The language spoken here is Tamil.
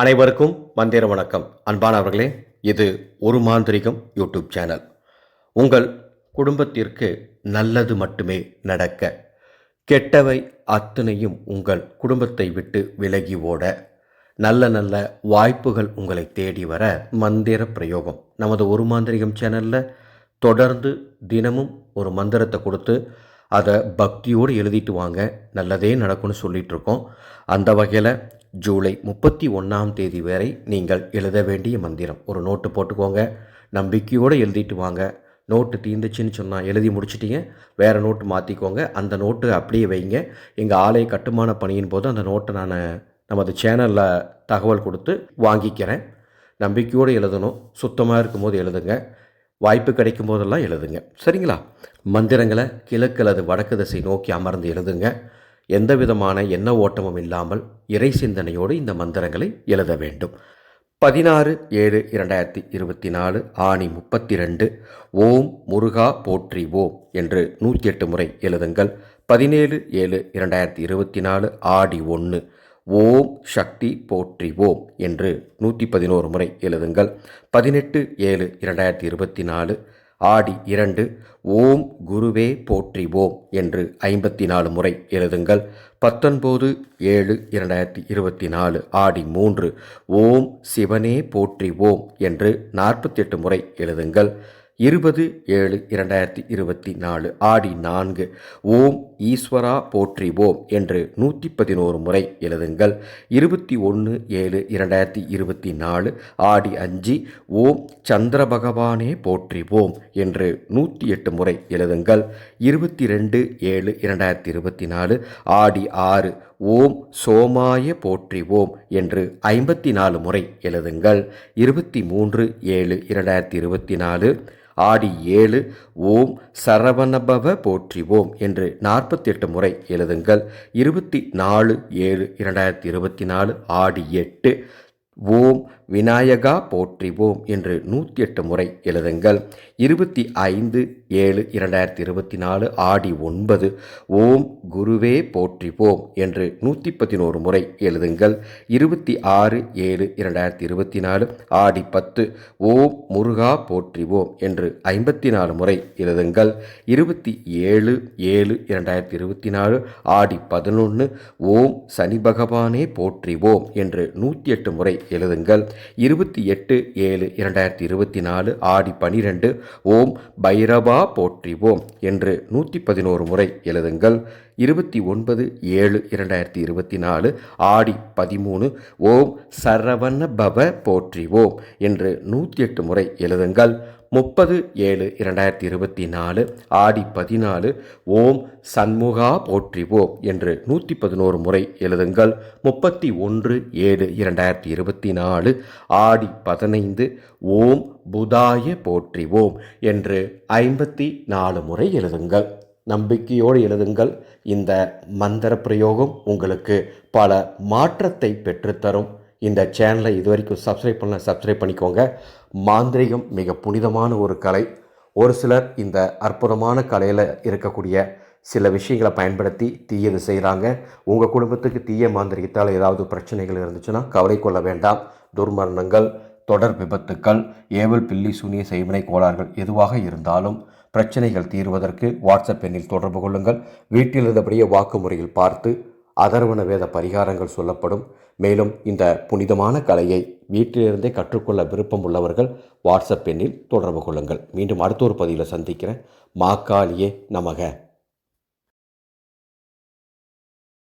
அனைவருக்கும் மந்திர வணக்கம். அன்பானவர்களே இது ஒரு மாந்திரிகம் யூடியூப் சேனல். உங்கள் குடும்பத்திற்கு நல்லது மட்டுமே நடக்க கெட்டவை அத்தனையும் உங்கள் குடும்பத்தை விட்டு விலகி ஓட நல்ல நல்ல வாய்ப்புகள் உங்களை தேடி வர மந்திர பிரயோகம். நமது ஒரு மாந்திரிகம் சேனலில் தொடர்ந்து தினமும் ஒரு மந்திரத்தை கொடுத்து அதை பக்தியோடு எழுதிட்டு வாங்க நல்லதே நடக்கும்னு சொல்லிகிட்ருக்கோம் அந்த வகையில் ஜூலை முப்பத்தி ஒன்றாம் தேதி வரை நீங்கள் எழுத வேண்டிய மந்திரம். ஒரு நோட்டு போட்டுக்கோங்க. நம்பிக்கையோடு எழுதிட்டு வாங்க. நோட்டு தீர்ந்துச்சுன்னு சொன்னால் எழுதி முடிச்சிட்டிங்க. வேறு நோட்டு மாற்றிக்கோங்க அந்த நோட்டு அப்படியே வைங்க. எங்கள் ஆலய கட்டுமான பணியின் போது அந்த நோட்டை நான் நமது சேனலில் தகவல் கொடுத்து வாங்கிக்கிறேன். நம்பிக்கையோடு எழுதணும். சுத்தமாக இருக்கும்போது எழுதுங்க. வாய்ப்பு கிடைக்கும் போதெல்லாம் எழுதுங்க. சரிங்களா? மந்திரங்களை கிழக்கு அல்லது வடக்கு திசை நோக்கி அமர்ந்து எழுதுங்க. எந்த விதமான எண்ண ஓட்டமும் இல்லாமல் இறை சிந்தனையோடு இந்த மந்திரங்களை எழுத வேண்டும். பதினாறு ஏழு இரண்டாயிரத்தி இருபத்தி நாலு ஆணி முப்பத்தி ரெண்டு ஓம் முருகா போற்றி ஓம் என்று நூற்றி எட்டு முறை எழுதுங்கள். பதினேழு ஏழு இரண்டாயிரத்தி இருபத்தி நாலு ஆடி ஒன்று ஓம் சக்தி போற்றி ஓம் என்று நூற்றி பதினோரு முறை எழுதுங்கள். பதினெட்டு ஏழு இரண்டாயிரத்தி இருபத்தி நாலு ஆடி இரண்டு ஓம் குருவே போற்றி ஓம் என்று ஐம்பத்தி நாலு முறை எழுதுங்கள். பத்தொன்பது ஏழு இரண்டாயிரத்தி இருபத்தி நாலு ஆடி மூன்று ஓம் சிவனே போற்றி ஓம் என்று நாற்பத்தெட்டு முறை எழுதுங்கள். இருபது ஏழு இரண்டாயிரத்தி இருபத்தி நாலு ஆடி நான்கு. ஓம் ஈஸ்வரா போற்றி ஓம் என்று நூற்றி பதினோரு முறை எழுதுங்கள். இருபத்தி ஒன்று ஏழு இரண்டாயிரத்தி இருபத்தி நாலு ஆடி அஞ்சு. ஓம் சந்திர பகவானே போற்றி ஓம் என்று நூற்றி எட்டு முறை எழுதுங்கள். இருபத்தி ரெண்டு ஏழு இரண்டாயிரத்தி இருபத்தி நாலு ஆடி ஆறு. ஓம் சோமாய போற்றி ஓம் என்று ஐம்பத்தி நாலு முறை எழுதுங்கள். இருபத்தி மூன்று ஏழு இரண்டாயிரத்தி இருபத்தி நாலு ஆடி ஏழு ஓம் சரவணபவ போற்றி ஓம் என்று நாற்பத்தி எட்டு முறை எழுதுங்கள். இருபத்தி நாலு ஏழு இரண்டாயிரத்தி இருபத்தி நாலு ஆடி எட்டு ஓம் விநாயகா போற்றி ஓம் என்று நூற்றி எட்டு முறை எழுதுங்கள். இருபத்தி ஐந்து ஏழு இரண்டாயிரத்தி இருபத்தி நாலு ஆடி ஒன்பது ஓம் குருவே போற்றி ஓம் என்று நூற்றி பதினோரு முறை எழுதுங்கள். இருபத்தி ஆறு ஏழு இரண்டாயிரத்தி இருபத்தி நாலு ஆடி பத்து ஓம் முருகா போற்றி ஓம் என்று ஐம்பத்தி நாலு முறை எழுதுங்கள். இருபத்தி ஏழு ஏழு இரண்டாயிரத்தி இருபத்தி நாலு ஆடி பதினொன்று ஓம் சனி பகவானே போற்றி ஓம் என்று நூற்றி எட்டு முறை எழுதுங்கள். இருபத்தி எட்டு ஏழு இரண்டாயிரத்தி இருபத்தி நாலு ஆடி பனிரெண்டு. ஓம் பைரவா போற்றி ஓம் என்று நூற்றி பதினோரு முறை எழுதுங்கள். இருபத்தி ஒன்பது ஏழு இரண்டாயிரத்தி இருபத்தி நாலு ஆடி பதிமூணு. ஓம் சரவண பவ போற்றி ஓம் என்று நூற்றி எட்டு முறை எழுதுங்கள். முப்பது ஏழு இரண்டாயிரத்தி இருபத்தி நாலு ஆடி பதினாலு ஓம் சண்முகா போற்றி ஓம் என்று நூற்றி பதினோரு முறை எழுதுங்கள். முப்பத்தி ஒன்று ஏழு இரண்டாயிரத்தி இருபத்தி நாலு ஆடி பதினைந்து ஓம் புதாய போற்றி ஓம் என்று ஐம்பத்தி நாலு முறை எழுதுங்கள். நம்பிக்கையோடு எழுதுங்கள். இந்த மந்திர பிரயோகம் உங்களுக்கு பல மாற்றத்தை பெற்றுத்தரும். இந்த சேனலை இது வரைக்கும் சப்ஸ்கிரைப் பண்ண சப்ஸ்கிரைப் பண்ணிக்கோங்க. மாந்திரிகம் மிக புனிதமான ஒரு கலை. ஒரு சிலர் இந்த அற்புதமான கலையில் இருக்கக்கூடிய சில விஷயங்களை பயன்படுத்தி தீயது செய்கிறாங்க உங்கள் குடும்பத்துக்கு தீய மாந்திரிகத்தால் ஏதாவது பிரச்சனைகள் இருந்துச்சுன்னா கவலை கொள்ள வேண்டாம். துர்மரணங்கள் தொடர் விபத்துக்கள் ஏவல் பில்லி சூனிய செய்வினை கோளாறுகள் எதுவாக இருந்தாலும் பிரச்சனைகள் தீர்வதற்கு வாட்ஸ்அப் எண்ணில் தொடர்பு கொள்ளுங்கள். வீட்டில் இருந்தபடியே வாக்குமுறையில் பார்த்து அதர்வன வேத பரிகாரங்கள் சொல்லப்படும். மேலும் இந்த புனிதமான கலையை வீட்டிலிருந்தே கற்றுக்கொள்ள விருப்பம் உள்ளவர்கள் வாட்ஸ்அப் எண்ணில் தொடர்பு கொள்ளுங்கள். மீண்டும் அடுத்த ஒரு பதிவில் சந்திக்கிறேன். மாக்காளியே நமக.